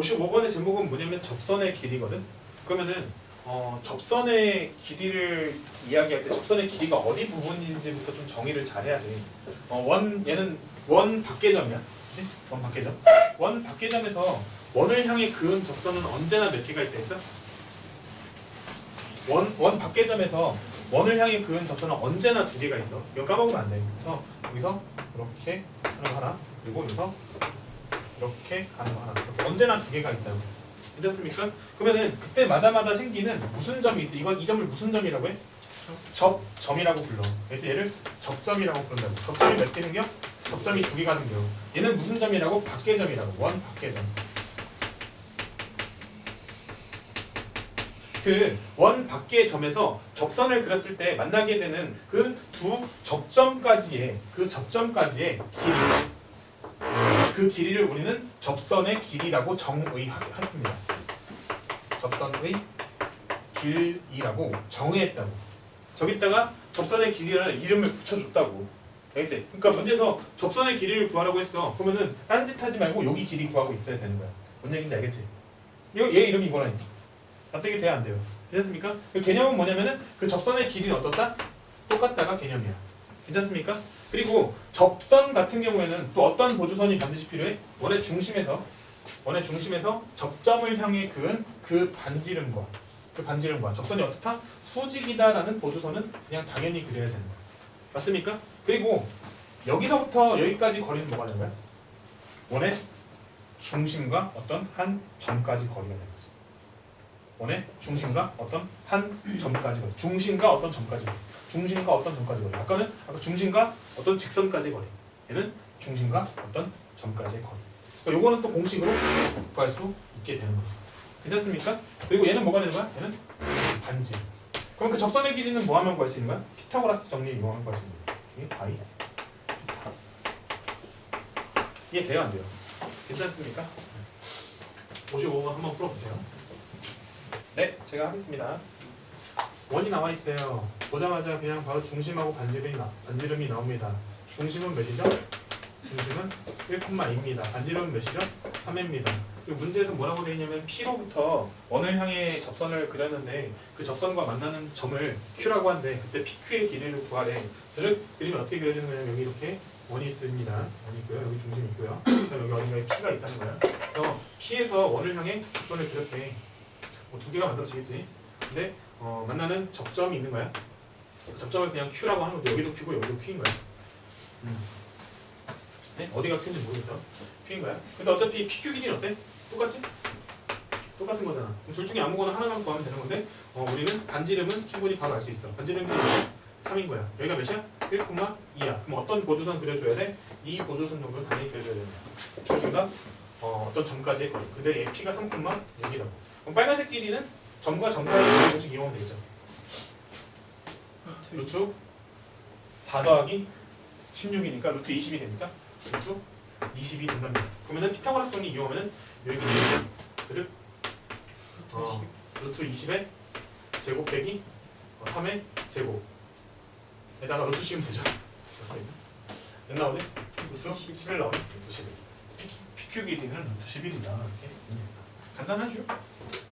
55번의 제목은 뭐냐면 접선의 길이거든. 그러면은 어, 접선의 길이를 이야기할 때 접선의 길이가 어디 부분인지부터 좀 정의를 잘 해야 돼. 어, 원 얘는 원 밖계점이야. 그치? 원 밖계점. 원 밖계점에서 원을 향해 그은 접선은 언제나 몇 개가 있다 했어? 원, 원 밖계점에서 원을 향해 그은 접선은 언제나 두 개가 있어. 이거 까먹으면 안 돼. 그래서 여기서 이렇게 거 하나, 그리고 여기서 이렇게. 이렇게 언제나 두 개가 있다고. 괜찮습니까? 그러면은 그때마다마다 생기는 무슨 점이 있어? 이건 이 점을 무슨 점이라고 해? 접점이라고 불러. 그래서 얘를 접점이라고 부른다고. 접점이 몇개 생겨? 접점이 두 개가 생겨. 얘는 무슨 점이라고? 밖계점이라고. 원 밖계점. 그원 밖의 점에서 접선을 그렸을 때 만나게 되는 그 두 접점까지의 그 접점까지의 길이 그 길이를 우리는 접선의 길이라고 정의했습니다. 접선의 길이라고 정의했다고. 저기다가 접선의 길이라는 이름을 붙여줬다고. 알겠지? 그러니까 문제에서 접선의 길이를 구하라고 했어. 그러면은 딴짓 하지 말고 여기 길이 구하고 있어야 되는 거야. 뭔 얘기인지 알겠지? 이거 얘 이름이 이거라니까. 납득이 돼야 안 돼요. 괜찮습니까? 그 개념은 뭐냐면은 그 접선의 길이는 어떻다? 똑같다가 개념이야. 괜찮습니까? 그리고 접선 같은 경우에는 또 어떤 보조선이 반드시 필요해? 원의 중심에서 원의 중심에서 접점을 향해 그은 그 반지름과 그 반지름과 접선이 어떻다? 수직이다라는 보조선은 그냥 당연히 그려야 되는. 맞습니까? 그리고 여기서부터 여기까지 거리는 뭐가 되는 거야? 원의 중심과 어떤 한 점까지 거리가 되는 거죠. 원의 중심과 어떤 한 점까지 거리. 중심과 어떤 점까지 거리. 중심과 어떤 점까지 거리. 아까는 아까 중심과 어떤 직선까지 거리. 얘는 중심과 어떤 점까지의 거리. 그러니까 요거는 또 공식으로 구할 수 있게 되는 거죠. 괜찮습니까? 그리고 얘는 뭐가 되는 거야? 얘는 반지. 그럼 그 접선의 길이는 뭐 하면 구할 수 있는 거야? 피타고라스 정리 이용하면 구할 수 있는 거죠. 이게 바이. 이해 돼요 안 돼요? 괜찮습니까? 55번 한번 풀어보세요. 네, 제가 하겠습니다. 원이 나와 있어요. 보자마자 그냥 바로 중심하고 반지름이, 나, 반지름이 나옵니다. 중심은 몇이죠? 중심은 1,2입니다. 반지름은 몇이죠? 3입니다. 그리고 문제에서 뭐라고 되어 있냐면 P로부터 원을 향해 접선을 그렸는데 그 접선과 만나는 점을 Q라고 하는데 그때 PQ의 길이를 구하래. 그를 그리면 어떻게 그려지는 거냐면 여기 이렇게 원이 있습니다. 원이 있고요. 여기 중심이 있고요. 그래서 여기 어딘가에 P가 있다는 거야. 그래서 P에서 원을 향해 접선을 그렸대. 뭐 두 개가 만들어지겠지. 근데 어, 만나는 접점이 있는 거야. 그 접점을 그냥 Q라고 하는 건데 여기도 Q고 여기도 Q인 거야. 음. 네? 어디가 Q인지 모르겠어. Q인 거야. 근데 어차피 PQ 길이는 어때? 똑같이? 똑같은 거잖아. 그럼 둘 중에 아무거나 하나만 구하면 되는 건데 어, 우리는 반지름은 충분히 바로 알 수 있어. 반지름 길이 3인 거야. 여기가 몇이야? 1,2야. 그럼 어떤 보조선 그려줘야 돼? 이 보조선 정도는 당연히 그려줘야 되는 거야. 중심과 어, 어떤 점까지의 거리. 근데 얘 P가 3,6이라고. 그럼 빨간색 길이는 점과 점 사이의 공식 이용하면 되겠죠. 루트 4 더하기 16이니까 루트 20이 되니까 루트 20이 된답니다. 그러면은 피타고라스 정리 이용하면은 여기 루트 어, 루트 20의 제곱 빼기 어, 3의 제곱에다가 루트 씌우면 되죠. 맞습니다. 몇 나오지? 루트 11 나오네. 루트 11. PQ 길이는 루트 11이다. 이렇게 간단하죠?